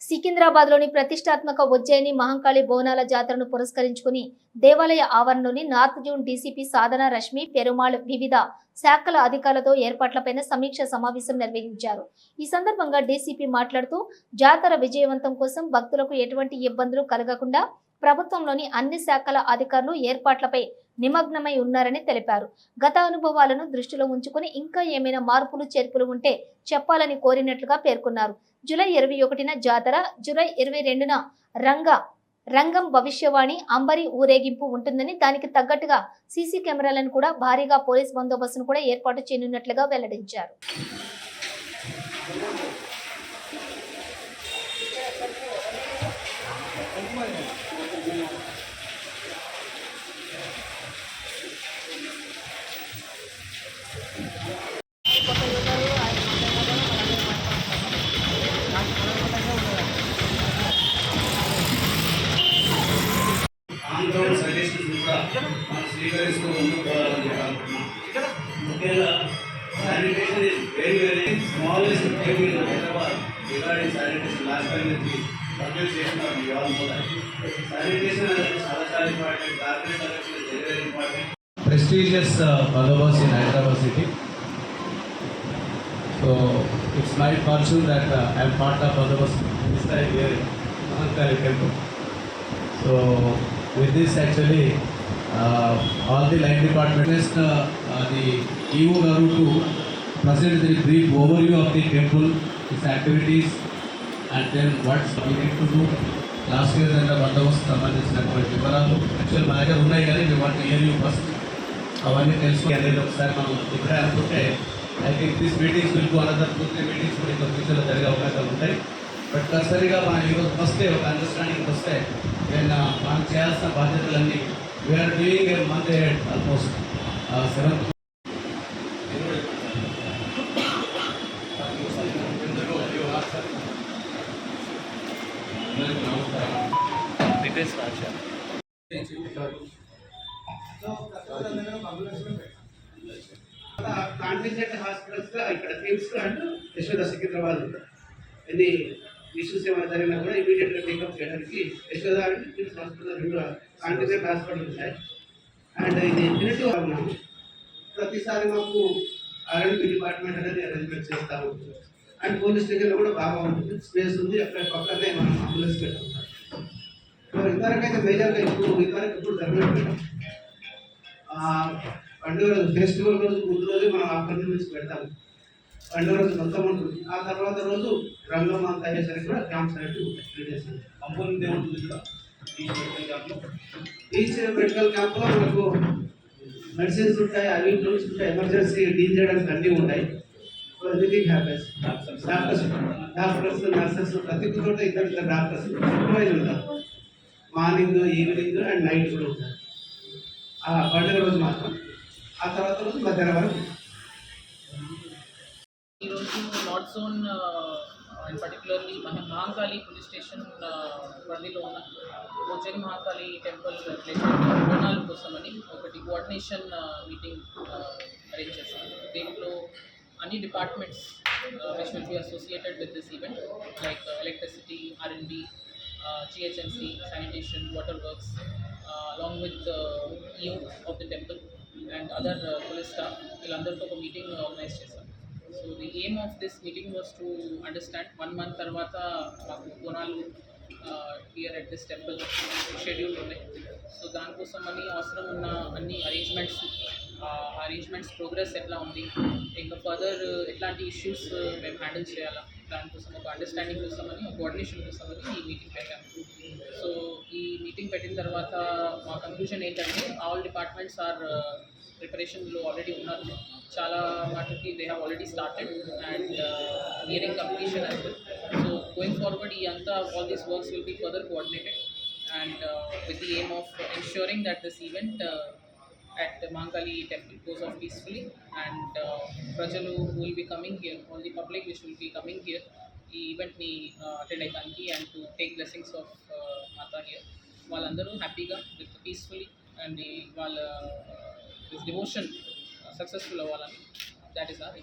సికింద్రాబాద్లోని ప్రతిష్టాత్మక ఉజ్జయిని మహంకాళి బోనాల జాతరను పురస్కరించుకుని దేవాలయ ఆవరణలోని north zone DCP Sadhana Rashmi Perumal వివిధ శాఖల అధికారులతో ఏర్పాట్లపై సమీక్ష సమావేశం నిర్వహించారు. ఈ సందర్భంగా డీసీపీ మాట్లాడుతూ జాతర విజయవంతం కోసం భక్తులకు ఎటువంటి ఇబ్బందులు కలగకుండా ప్రభుత్వంలోని అన్ని శాఖల అధికారులు ఏర్పాట్లపై నిమగ్నమై ఉన్నారని తెలిపారు. గత అనుభవాలను దృష్టిలో ఉంచుకుని ఇంకా ఏమైనా మార్పులు చేర్పులు ఉంటే చెప్పాలని కోరినట్లుగా పేర్కొన్నారు. జూలై ఇరవై ఒకటిన జాతర జూలై ఇరవై రెండున రంగ రంగం భవిష్యవాణి అంబరి ఊరేగింపు ఉంటుందని దానికి తగ్గట్టుగా సీసీ కెమెరాలను కూడా భారీగా పోలీస్ బందోబస్తును కూడా ఏర్పాటు చేయనున్నట్లుగా వెల్లడించారు. Sanitation is very very smallest smallest thing in Hyderabad regarding sanitation last time నుంచి ప్రొడ్యూస్ చేస్తున్నారు we all know that. Sanitation is చాలా important, garbage collection is very, very important. prestigious uh, Bhagavas in Hyderabad city. So it's my fortune that uh, I'm part of Bhagavas this time here in Mahankali temple. So with this actually all the line department department request uh, uh, the EO Garu to present the brief overview of the temple, its activities and then what last year దాంట్లో బందోబస్తు సంబంధించినటువంటి వివరాలు. Actual మా దగ్గర ఉన్నాయి కానీ మేము వాటిని ఇయర్ యూ ఫస్ట్ అవన్నీ తెలుసుకుని అనేది ఒకసారి మనం ఇప్పుడే అనుకుంటే I think this meetings will another two three meetings కూడా ఇంకా ఫ్యూచర్లో జరిగే అవకాశాలు ఉంటాయి. బట్ కసరిగా మనం ఈరోజు వస్తే ఒక అండర్స్టాండింగ్ వస్తే నేను మనం చేయాల్సిన బాధ్యతలన్నీ we're doing a month almost seventh contingent హాస్పిటల్స్గా ఇక్కడ కిమ్స్ అండ్ యశోద సికింద్రాబాద్ ఎన్ని ఇష్యూస్ ఏమైనా జరిగినా కూడా ఇమీడియట్గా టేకప్ చేయడానికి యశోద కిమ్స్ హాస్పిటల్ రెండు కాంటిజెంట్ హాస్పిటల్ ఉంటాయి అండ్ ఇది మినిట్ ఉన్నాము? ప్రతిసారి మాకు ఆర్ఎండ్బి డిపార్ట్మెంట్ అనేది అరేంజ్మెంట్ చేస్తాము. అండ్ పోలీస్ స్టేషన్లో కూడా బాగా ఉంటుంది. స్పేస్ ఉంది. అక్కడ పక్కనే మనం అంబులెన్స్ పెట్టుకుంటాం మరి ఇంతవరకైతే మేజర్గా ఇప్పుడు ఇంతవరకు ఇప్పుడు జరగలేదు పండుగ రోజు ఫెస్టివల్ రోజు ముందు రోజు మనం ఆఫ్టర్నూన్ నుంచి పెడతాము. పండుగ రోజు మొత్తం ఉంటుంది. ఆ తర్వాత రోజు రంగం అంతా అయ్యేసరికి కూడా క్యాంప్స్ అనేవి ఏముంటుంది ఇక్కడ ఈ మెడికల్ క్యాంప్లో ఈచ్ మెడికల్ క్యాంప్లో మనకు మెడిసిన్స్ ఉంటాయి అవి టూల్స్ ఉంటాయి ఎమర్జెన్సీ డీల్ చేయడానికి అన్నీ ఉంటాయి. Everything happens doctors doctors nurses ప్రతి చోట ఇద్దరు ఇద్దరు డాక్టర్స్ ఎంప్లాయీలు ఉంటారు. మార్నింగ్ ఈవినింగ్ అండ్ నైట్ కూడా ఉంటారు. ఆ పండుగ రోజు మాత్రం. ఆ తర్వాత రోజు మధ్యాహ్నం వరకు ఈరోజు జోన్ అండ్ పర్టికులర్లీ మన మహాకాళి పోలీస్ స్టేషన్ పరిధిలో ఉన్న ఉజ్జయిని మహాకాళి టెంపుల్ బోనాల కోసమని ఒకటి కోఆర్డినేషన్ మీటింగ్ అరేంజ్ చేశాను దీంట్లో అన్ని departments which will be associated with this event like electricity RMD GHMC sanitation water works along with you of the temple and other police staff వీళ్ళందరితో ఒక మీటింగ్ ఆర్గనైజ్ చేశాం aim of this meeting was to understand one month తర్వాత మాకు కొనాలు here at this temple schedule ఉన్నాయి. So దానికోసం అని అవసరం ఉన్న అన్ని అరేంజ్మెంట్స్ అరేంజ్మెంట్స్ ప్రోగ్రెస్ ఎట్లా ఉంది? ఇంకా ఫర్దర్ ఎట్లాంటి ఇష్యూస్ మేము హ్యాండిల్ చేయాలా? దానికోసం ఒక అండర్స్టాండింగ్ చూస్తామని ఒక కోఆర్డినేషన్ కోసం అని ఈ మీటింగ్ పెట్టాము సో ఈ మీటింగ్ పెట్టిన తర్వాత మా కన్క్లూజన్ ఏంటంటే ఆల్ డిపార్ట్మెంట్స్ ఆర్ ప్రిపరేషన్లో ఆల్రెడీ ఉన్నారు. చాలా మటుకి they have already started and nearing completion as so going forward ఈ అంతా all these works will be further coordinated and with the aim of ensuring that this event uh, at Mankali temple goes off peacefully and uh, ప్రజలు who will be coming here, all the public which will be coming here ఈ ఈవెంట్ని attend అయ్యడానికి and to take blessings of Mata here వాళ్ళందరూ హ్యాపీగా with peacefully and వాళ్ళ devotion successful అవ్వాలని that is are